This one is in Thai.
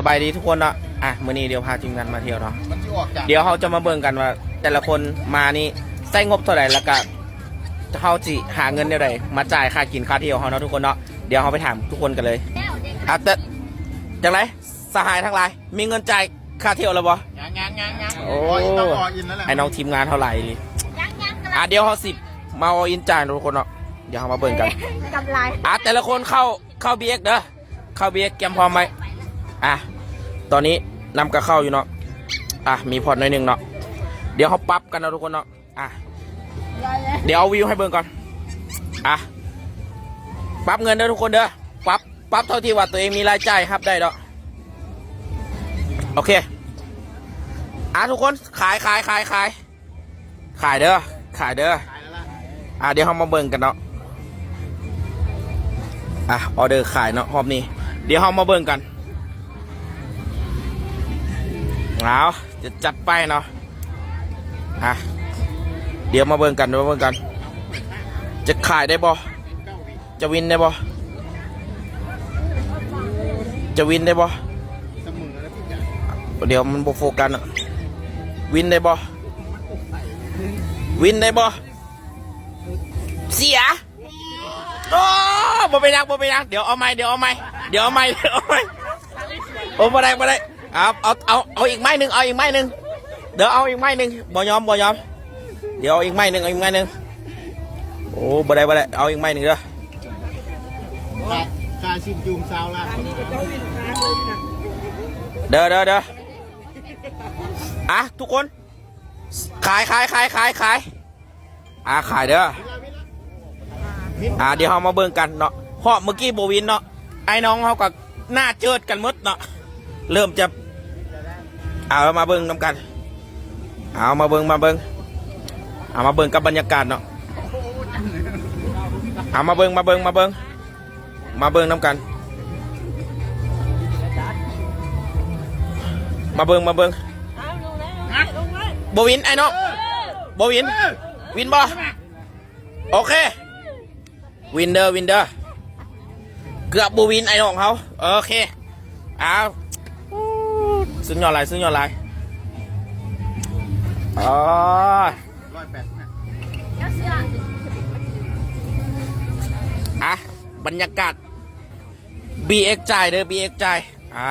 สบายดีทุกคนเนาะอะมื้อนี้เดี๋ยวพาทีมงานมาเที่ยวเนาะมันจะออกจากเดี๋ยวเขาจะมาเบิ่งกันว่า แต่ละคนมานี่ใส่งบเท่าไหร่แล้วก็เขาจิหาเงินเท่าไหร่มาจ่ายค่ากินค่าเที่ยวเขาเนาะทุกคนเนาะเดี๋ยวเขาไปถามทุกคนกันเลยอะแต่จังไรสหายทั้งหลาย มีเงินจ่ายค่าเที่ยวแล้วบ่งานงานงานงานโอ้ต้องออินแล้วแหละไอ้น้องทีมงานเท่าไหร่นี่อะเดี๋ยวเขาสิบมาเอาอินจ่ายทุกคนเนาะเดี๋ยวเขามาเบิ่งกันกำไรอะแต่ละคนเข้าเข้าบีเอ็กเด้อเข้าบีเอ็กเตรียมพร้อมไหมอะ ตอนนี้นำกระเข้าอยู่เนาะอะมีพอร์ตหน่อยหนึ่งเนาะเดี๋ยวเขาปรับกันนะทุกคนเนาะอะเดี๋ยวเอาวิวให้เบิ่งก่อนอะปรับเงินเด้อทุกคนเด้อปรับปรับเท่าที่ว่าตัวเองมีรายจ่ายครับได้เนาะโอเคอะทุกคนขายขายขายขายขายเด้อขายเด้ออะเดี๋ยวเรามาเบิ่งกันเนาะอะออเดอร์ขายเนาะรอบนี้ เดี๋ยวเรามาเบิ่งกัน เอาจะจัดไปเนาะอะเดี๋ยวมาเบิ่งกันมาเบิ่งกัน จะขายได้บ่จะวินได้บ่จะวินได้บ่เสมอเดี๋ยวมันบโฟกัสอะวินได้บ่วินได้บ่เสียโอ้บ่ไปนักบ่ไปนักเดี๋ยวเอาไม้เดี๋ยวเอาไม้เดี๋ยวเอาไม้เดี๋ยวเอาไม้โอ้บ่ได้บ่ได้ เอาเอาเอาเอาอีกไม้หนึ่งเอาอีกไม้หนึ่งเดี๋ยวเอาอีกไม้หนึ่งบ่ยอมบ่ยอม เดี๋ยวเอาอีกไม้หนึ่งเอาอีกไม้หนึ่งโอ้บ่ได้บ่ได้เอาอีกไม้หนึ่งเด้อค่าค่าชิมจูมซาวล่าเด้อเด้อเด้ออะทุกคน ขายขายขายขายขายอะขายเด้ออ่าเดี๋ยวเรามาเบิ่งกันเนาะเพราะเมื่อกี้โบวินเนาะไอ้น้องเขาก็หน้าเจิดกันหมดเนาะเริ่มจะ เอามาเบิ่งน้ำกัน เอามาเบิ่งมาเบิ่งเอามาเบิ่งกับบรรยากาศเนาะเอามาเบิ่งมาเบิ่งมาเบิ่งมาเบิ่งน้ำกัน มาเบิ่งมาเบิ่งโบวินไอ้น้องโบวิน วินบอโอเค วินเดอร์วินเดอร์เกือบบูวินไอ้น้องเขาโอเคเอา ซื้อยอดอะไรซื้อยอดอะไรอ๋อร้อยแปดสิบห้าอะ บรรยากาศ BX จ่ายเด้อ BX จ่ายอ่า